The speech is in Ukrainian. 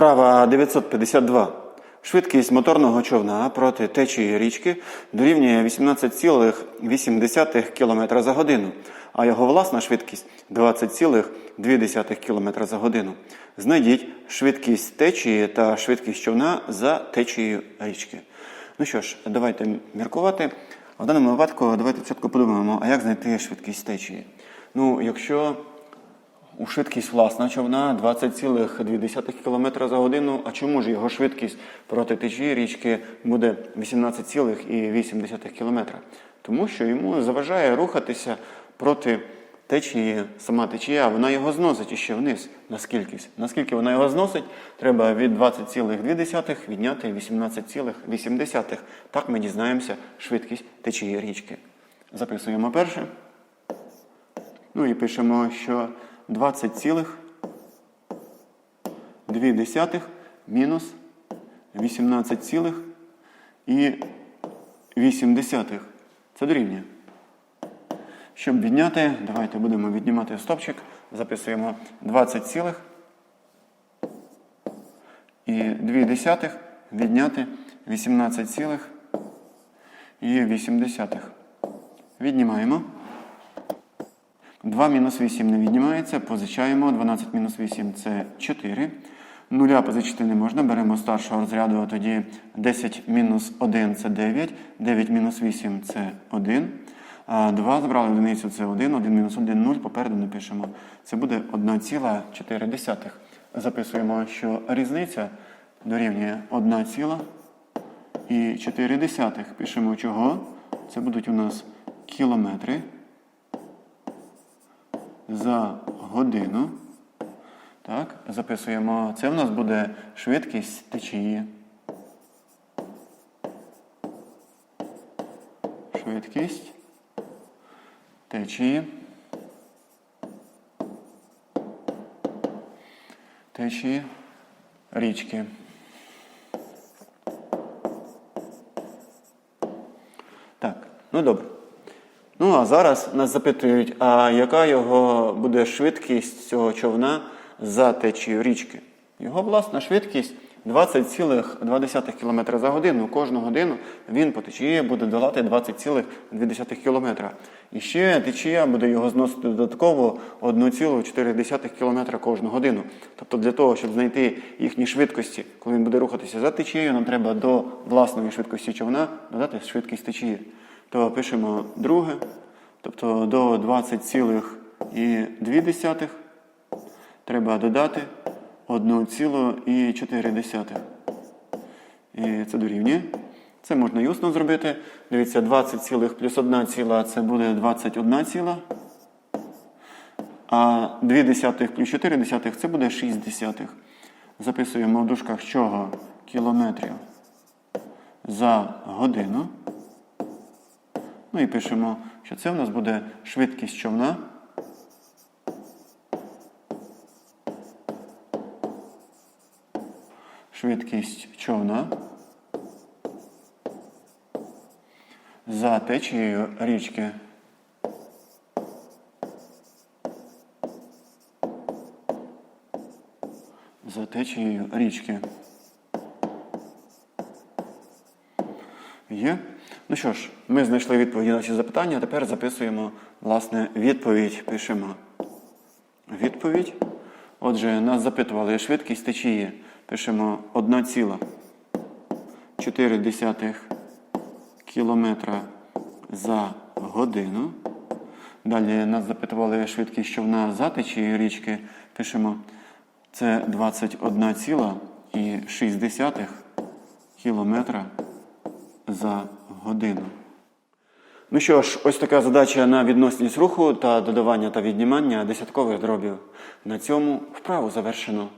Вправа 952. Швидкість моторного човна проти течії річки дорівнює 18,8 км за годину, а його власна швидкість 20,2 км за годину. Знайдіть швидкість течії та швидкість човна за течією річки. Ну що ж, давайте міркувати. В даному випадку давайте спочатку подумаємо, а як знайти швидкість течії. Ну, якщо у швидкість власна човна 20,2 км за годину. А чому ж його швидкість проти течії річки буде 18,8 км? Тому що йому заважає рухатися проти течії, сама течія, вона його зносить іще вниз на скількись. Наскільки вона його зносить, треба від 20,2 відняти 18,8. Так ми дізнаємося швидкість течії річки. Записуємо перше. Ну і пишемо, що 20,2 мінус 18,8. Це дорівнює. Щоб відняти, давайте будемо віднімати стопчик. Записуємо 20 і 2 десятих відняти 18 цілих і 8. Віднімаємо. 2 мінус 8 не віднімається, позичаємо. 12 мінус 8 це 4. Нуля позичити не можна, беремо старшого розряду, тоді 10 мінус 1 це 9, 9 мінус 8 це 1. 2 забрали одиницю це 1, 1 мінус 1 0, попереду напишемо. Це буде 1,4. Записуємо, що різниця дорівнює 1,4. Пишемо чого. Це будуть у нас кілометри за годину. Так, записуємо. Це в нас буде швидкість течії. Швидкість течії. Течії річки. Так, ну добре. Ну, а зараз нас запитують, а яка його буде швидкість цього човна за течією річки? Його власна швидкість 20,2 км за годину. Кожну годину він по течії буде долати 20,2 км. І ще течія буде його зносити додатково 1,4 км кожну годину. Тобто для того, щоб знайти їхні швидкості, коли він буде рухатися за течією, нам треба до власної швидкості човна додати швидкість течії то пишемо друге, тобто до 20,2 треба додати 1,4. І це дорівнює. Це можна і усно зробити. Дивіться, 20 цілих плюс 1 ціла це буде 21 ціла. А 2 десятих плюс 4 десятих це буде 6 десятих. Записуємо в дужках чого кілометрів за годину. Ну і пишемо, що це в нас буде швидкість човна. Швидкість човна за течією річки. За течією річки. Є. Ну що ж, ми знайшли відповіді на ці запитання, а тепер записуємо власне відповідь. Пишемо відповідь. Отже, нас запитували швидкість течії. Пишемо 1,4 кілометра за годину. Далі нас запитували швидкість човна за течією річки. Пишемо це 21,6 кілометра за годину. Ну що ж, ось така задача на відносність руху та додавання та віднімання десяткових дробів. На цьому вправу завершено.